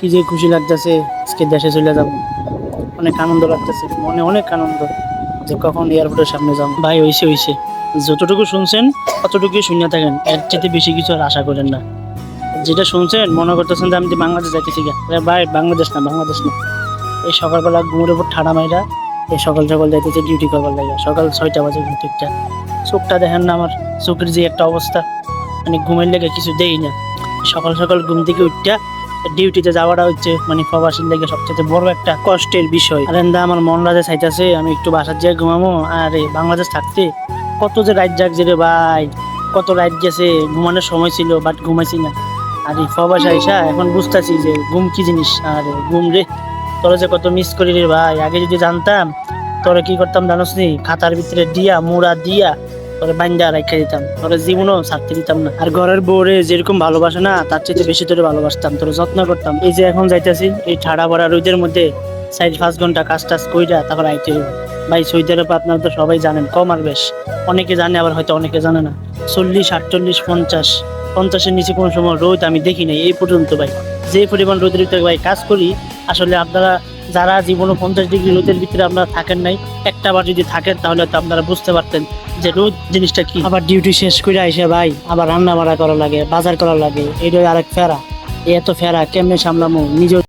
কি যে খুশি লাগতেছে, আজকে দেশে চলে যাব। অনেক আনন্দ লাগতেছে, মনে অনেক আনন্দ যে কখন এয়ারপোর্টের সামনে যাব। ভাই, হইছে হইছে। যতটুকু শুনছেন ততটুকুই শুনে থাকেন। এর চেয়ে বেশি কিছু আর আশা করেন না। যেটা শুনছেন, মনে করতেছেন যে আমি যে বাংলাদেশ যাইতেছি ভাই, বাংলাদেশ না বাংলাদেশ না। এই সকালবেলা ঘুমের উপর ঠাড়া মাইরা এই সকাল সকাল যাইতেছে ডিউটি করবার লাগে। সকাল ছয়টা বাজে ঘুম ঠিকটা চোখটা দেখেন না আমার, চোখের যে একটা অবস্থা। মানে ঘুমের লেগে কিছু দেই না। সকাল সকাল ঘুম থেকে উঠটা ডিউটিতে যাওয়াটা হচ্ছে মানে প্রবাসীর লেগে সবচেয়ে বড় একটা কষ্টের বিষয়। আর আমার মন রাজে চাইতেছে, আমি একটু বাসার যেয়ে ঘুমাবো। আর, বাংলাদেশ থাকতে কত যে রাত জাগছে রে ভাই, কত রাত গেছে, ঘুমানোর সময় ছিল বাট ঘুমাইছি না। আর এই প্রবাসা এসা এখন বুঝতেছি যে ঘুম কি জিনিস, আর ঘুম রে, তোরা যে কত মিস করি রে ভাই। আগে যদি জানতাম, তোরা কি করতাম জানোস নি? খাতার ভিতরে দিয়া, মুড়া দিয়া তোরে বান্ধা রেখে দিতাম। তোরে জীবনও ছাড়তে দিতাম না। আর ঘরের বউরে যেরকম ভালোবাসে না, তার চেয়ে বেশি তোরে ভালোবাসতাম, তোরে যত্ন করতাম। এই যে এখন যাইতেছি, এই ঠাড়া ভরা রোদের মধ্যে চার পাঁচ ঘণ্টা কাজ টাজ কইরা তারপর আইতে। ভাই সৌদি আরব আপনারা তো সবাই জানেন, কম আর বেশ। অনেকে জানে, আবার হয়তো অনেকে জানে না। চল্লিশ, আটচল্লিশ, পঞ্চাশ, পঞ্চাশের নিচে কোনো সময় রোদ আমি দেখি নাই, এই পর্যন্ত ভাই। যে পরিমাণ রোদের ভাই, কাজ করি, আসলে আপনারা যারা জীবনে পঞ্চাশ ডিগ্রি রোদের ভিতরে আপনারা থাকেন নাই, একটা বার যদি থাকেন, তাহলে তো আপনারা বুঝতে পারতেন যে রোদ জিনিসটা কি। আবার ডিউটি শেষ করে আসে ভাই, আবার রান্না বাড়া করা লাগে, বাজার করা লাগে, এটাই আরেক ফেরা। এত ফেরা, কেমনে সামলামো? নিজেও